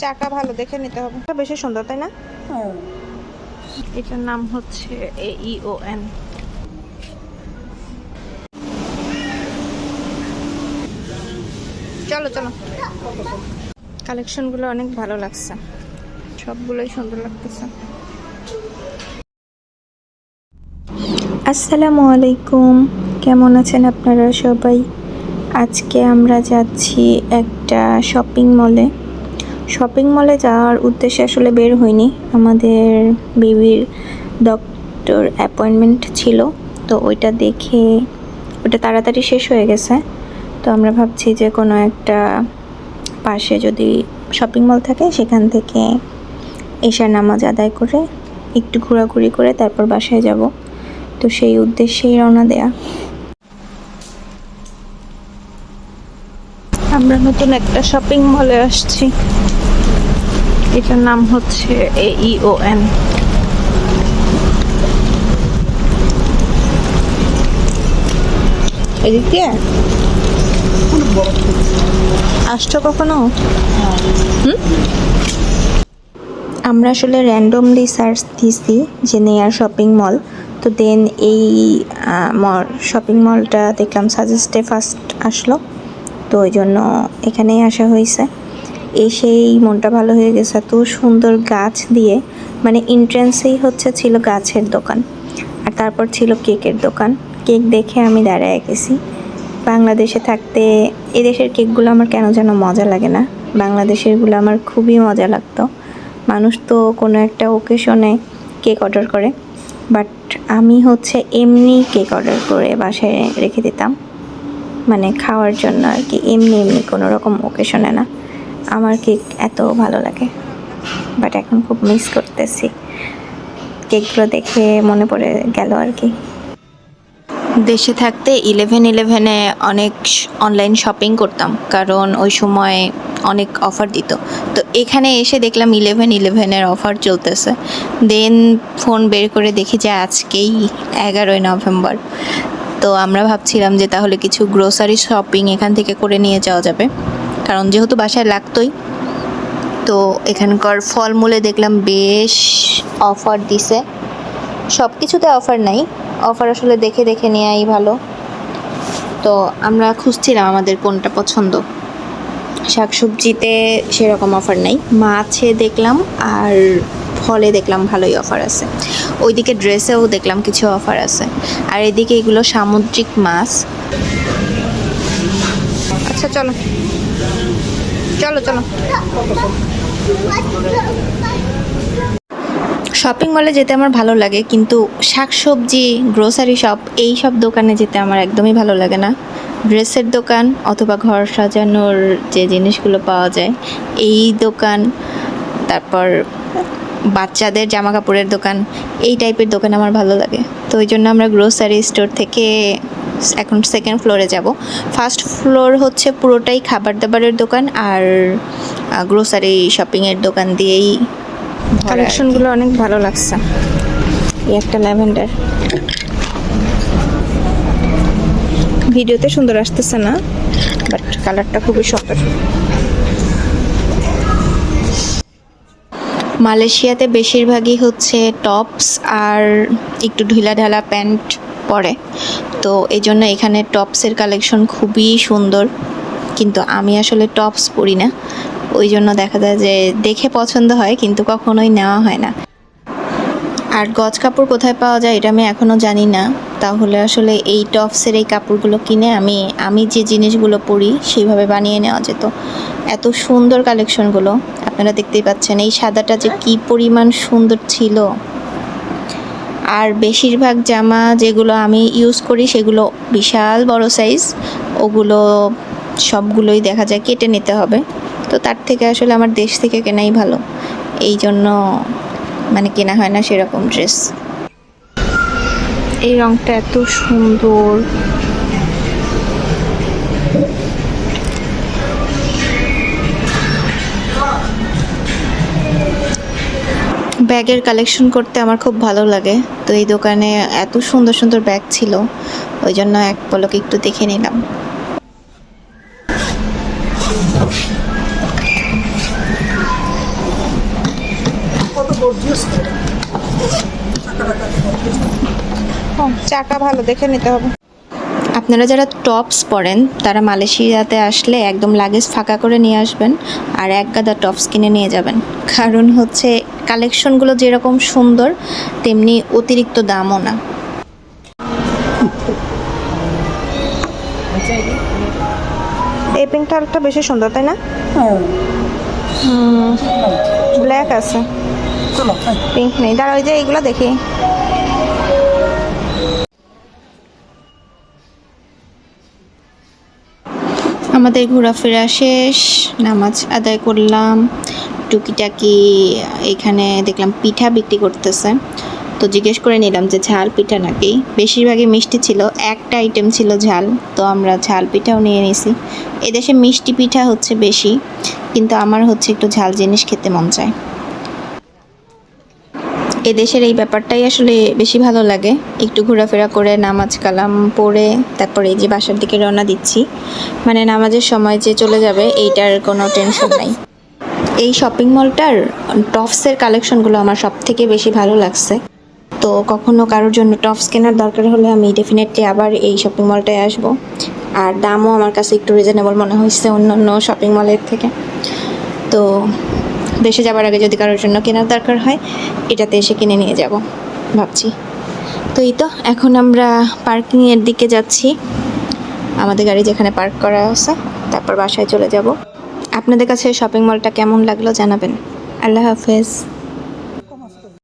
চাকা ভালো দেখে নিতে হবে। এটা বেশি সুন্দর তাই না? এটার নাম হচ্ছে এ ই ও এন চলো চলো। কালেকশনগুলো অনেক ভালো লাগছে। সবগুলোই সুন্দর লাগতেছে। আসসালামু আলাইকুম। কেমন আছেন আপনারা সবাই? আজকে আমরা যাচ্ছি একটা শপিং মলে শপিং মলে যাওয়ার উদ্দেশ্যে আসলে বের হইনি। আমাদের বেবির ডক্টর অ্যাপয়েন্টমেন্ট ছিল, তো ওইটা দেখে ওটা তাড়াতাড়ি শেষ হয়ে গেছে। তো আমরা ভাবছি যে কোনো একটা পাশে যদি শপিং মল থাকে, সেখান থেকে এশার নামাজ আদায় করে একটু ঘোরাঘুরি করে তারপর বাসায় যাব। তো সেই উদ্দেশ্যেই রওনা দেয়া। আমরা নতুন একটা শপিং মলে আসছি। এটার নাম হচ্ছে এ ই ও এন এদিক? আসছো কখনো? আমরা আসলে র্যান্ডমলি সার্চ দিছি যে নেয়ার শপিং মল তো দেন এই শপিং মলটা দেখলাম সাজেস্টে ফার্স্ট আসলো। তো ওই জন্য এখানেই আসা হয়েছে। এসেই মনটা ভালো হয়ে গেছে। এত সুন্দর গাছ দিয়ে মানে এন্ট্রেন্সেই হচ্ছে ছিল গাছের দোকান। আর তারপর ছিল কেকের দোকান। কেক দেখে আমি দাঁড়ায় গেছি। বাংলাদেশে থাকতে এদেশের কেকগুলো আমার কেন যেন মজা লাগে না? বাংলাদেশেরগুলো আমার খুবই মজা লাগতো। মানুষ তো কোনো একটা ওকেশনে কেক অর্ডার করে। বাট আমি হচ্ছে এমনি কেক অর্ডার করে বাসায় রেখে দিতাম। মানে খাওয়ার জন্য আর কি। এমনি এমনি কোনো রকম ওকেশনে না। আমার কেক এত ভালো লাগে বাট এখন খুব মিস করতেছি। কেকগুলো দেখে মনে পড়ে গেল আর কি। দেশে থাকতে ইলেভেন ইলেভেনে অনেক অনলাইন শপিং করতাম, কারণ ওই সময় অনেক অফার দিত। তো এখানে এসে দেখলাম ইলেভেন ইলেভেনের অফার চলতেছে। দেন ফোন বের করে দেখি যে আজকেই এগারোই নভেম্বর। তো আমরা ভাবছিলাম যে তাহলে কিছু গ্রোসারি শপিং এখান থেকে করে নিয়ে যাওয়া যাবে। কারণ যেহেতু বাসায় লাগতোই, তো এখানকার ফলমূলে দেখলাম বেশ অফার দিছে। সব কিছুতে অফার নাই, অফার আসলে দেখে দেখে নেওয়াই ভালো। তো আমরা খুঁজছিলাম আমাদের কোনটা পছন্দ। শাকসবজিতে সেরকম অফার নেই, মাছে দেখলাম আর ফলে দেখলাম ভালোই অফার আছে। ওইদিকে ড্রেসেও দেখলাম কিছু অফার আছে। আর এদিকে এগুলো সামুদ্রিক মাছ। আচ্ছা চলো। চলো চলো। শপিং মলে যেতে আমার ভালো লাগে, কিন্তু শাকসবজি গ্রোসারি শপ এই সব দোকানে যেতে আমার একদমই ভালো লাগে না। ড্রেসের দোকান অথবা ঘর সাজানোর যে জিনিসগুলো পাওয়া যায়, এই দোকান, তারপর বাচ্চাদের জামা কাপড়ের দোকান, এই টাইপের দোকান আমার ভালো লাগে। তো ওই জন্য আমরা গ্রোসারি স্টোর থেকে এখন সেকেন্ড ফ্লোরে যাব। ফার্স্ট ফ্লোর হচ্ছে পুরোটাই খাবার দাবারের দোকান আর গ্রোসারি শপিংয়ের দোকান দিয়েই। কালেকশনগুলো অনেক ভালো লাগছে। এই একটা ল্যাভেন্ডার। ভিডিওতে সুন্দর আসতেছে না বাট কালারটা খুবই সুন্দর মালয়েশিয়াতে বেশিরভাগই হচ্ছে টপস আর একটু ঢিলা ঢালা প্যান্ট পরে। তো এই জন্য এখানে টপসের কালেকশন খুবই সুন্দর। কিন্তু আমি আসলে টপস পরি না। ওই জন্য দেখা যায় যে দেখে পছন্দ হয়, কিন্তু কখনোই নেওয়া হয় না। আর গজ কাপড় কোথায় পাওয়া যায় এটা আমি এখনও জানি না। তাহলে আসলে এই টপসের এই কাপড়গুলো কিনে আমি আমি যে জিনিসগুলো পরি সেইভাবে বানিয়ে নেওয়া যেত। এত সুন্দর কালেকশনগুলো। আপনারা দেখতেই পাচ্ছেন এই সাদাটা যে কি পরিমাণ সুন্দর ছিল। আর বেশিরভাগ জামা যেগুলো আমি ইউজ করি সেগুলো বিশাল বড় সাইজ ওগুলো সবগুলোই দেখা যায় কেটে নিতে হবে। তো তার থেকে আসলে আমার দেশ থেকে কেনাই ভালো। এই জন্য মানে কেনা হয় না সেরকম ড্রেস এই রংটা এত সুন্দর। ব্যাগের কালেকশন করতে আমার খুব ভালো লাগে। তো এই দোকানে এত সুন্দর সুন্দর ব্যাগ ছিল, ওই জন্য এক পলক একটু দেখে নিলাম। চাকা ভালো দেখে নিতে হবে। আপনারা যারা টপস পরেন তারা মালয়েশিয়াতে আসলে একদম লাগেজ ফাঁকা করে নিয়ে আসবেন আর এক গাদা টপস কিনে নিয়ে যাবেন। কারণ হচ্ছে কালেকশনগুলো যেরকম সুন্দর তেমনি অতিরিক্ত দামও না। এই পিঙ্কটা আরেকটা বেশি সুন্দর তাই না? ব্ল্যাক আছে। পিঙ্ক নেই। দাঁড়া ওই যে এইগুলো দেখি। আমাদের ঘোরাফেরা শেষ, নামাজ আদায় করলাম, টুকিটাকি এখানে দেখলাম পিঠা বিক্রি করতেছে। তো জিজ্ঞেস করে নিলাম যে ঝাল পিঠা নাকি? বেশিরভাগই মিষ্টি ছিল, একটা আইটেম ছিল ঝাল, তো আমরা ঝাল পিঠাও নিয়ে নিয়েছি এদেশে মিষ্টি পিঠা হচ্ছে বেশি, কিন্তু আমার হচ্ছে একটু ঝাল জিনিস খেতে মন চায়। এদেশের এই ব্যাপারটাই আসলে বেশি ভালো লাগে। একটু ঘোরাফেরা করে, নামাজ কালাম পড়ে, তারপরে এই যে বাসার দিকে রওনা দিচ্ছি। মানে নামাজের সময় যে চলে যাবে, এইটার কোনো টেনশন নাই। এই শপিং মলটার টপসের কালেকশনগুলো আমার সব থেকে বেশি ভালো লাগছে। তো কখনো কারোর জন্য টপস কেনার দরকার হলে আমি ডেফিনেটলি আবার এই শপিং মলটায় আসব। আর দামও আমার কাছে একটু রিজনেবল মনে হয়েছে অন্য অন্য শপিং মলের থেকে। তো দেশে যাবার আগে যদি কারোর জন্য কেনার দরকার হয়, এটাতে এসে কিনে নিয়ে যাব, ভাবছি। তো এই তো, এখন আমরা পার্কিংয়ের দিকে যাচ্ছি। আমাদের গাড়ি যেখানে পার্ক করা আছে, তারপর বাসায় চলে যাব। আপনাদের কাছে শপিং মলটা কেমন লাগল জানাবেন। আল্লাহ হাফেজ।